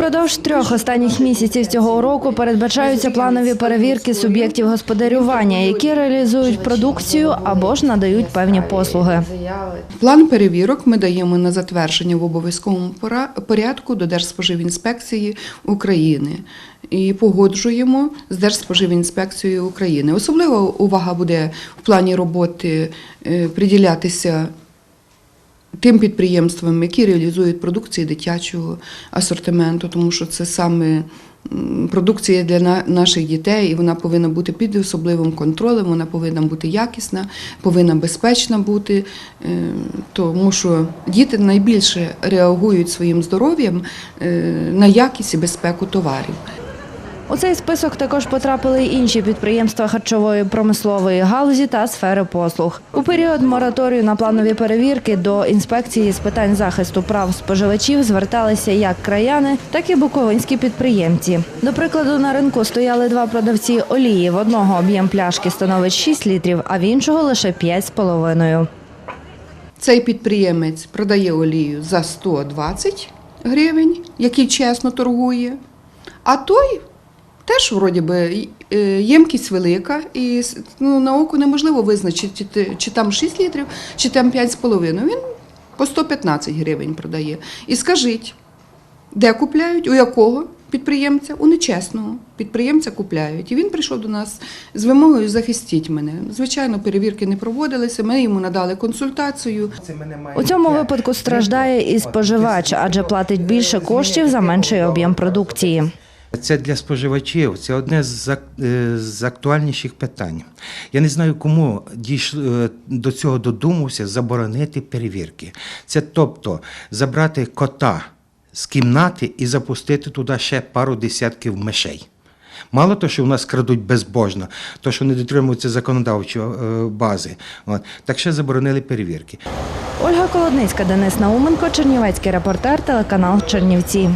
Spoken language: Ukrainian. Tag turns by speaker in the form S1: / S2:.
S1: Впродовж трьох останніх місяців цього року передбачаються планові перевірки суб'єктів господарювання, які реалізують продукцію або ж надають певні послуги.
S2: План перевірок ми даємо на затвердження в обов'язковому порядку до Держспоживінспекції України і погоджуємо з Держспоживінспекцією України. Особлива увага буде в плані роботи е, приділятися тим підприємствам, які реалізують продукції дитячого асортименту, тому що це саме продукція для наших дітей, і вона повинна бути під особливим контролем, вона повинна бути якісна, повинна безпечна бути, е, тому що діти найбільше реагують своїм здоров'ям е, на якість і безпеку товарів.
S1: У цей список також потрапили й інші підприємства харчової промислової галузі та сфери послуг. У період мораторію на планові перевірки до інспекції з питань захисту прав споживачів зверталися як краяни, так і буковинські підприємці. До прикладу, на ринку стояли два продавці олії. В одного об'єм пляшки становить 6 літрів, а в іншого лише 5,5.
S2: Цей підприємець продає олію за 120 гривень, який чесно торгує, а той теж, вроді би, е, ємкість велика, і ну, на око неможливо визначити, чи, чи там 6 літрів, чи там 5,5. Він по 115 гривень продає. І скажіть, де купляють, у якого підприємця? У нечесного підприємця купляють. І він прийшов до нас з вимогою захистіть мене. Звичайно, перевірки не проводилися. Ми йому надали консультацію.
S1: У цьому випадку страждає і споживач, адже платить більше коштів за менший об'єм продукції.
S3: Це для споживачів, це одне з, е, з актуальніших питань. Я не знаю, кому дійш, е, до цього додумався заборонити перевірки. Це тобто забрати кота з кімнати і запустити туди ще пару десятків мишей. Мало того, що в нас крадуть безбожно, то що не дотримуються законодавчої е, бази, от, так ще заборонили перевірки.
S1: Ольга Колодницька, Денис Науменко, Чернівецький репортер, телеканал Чернівці.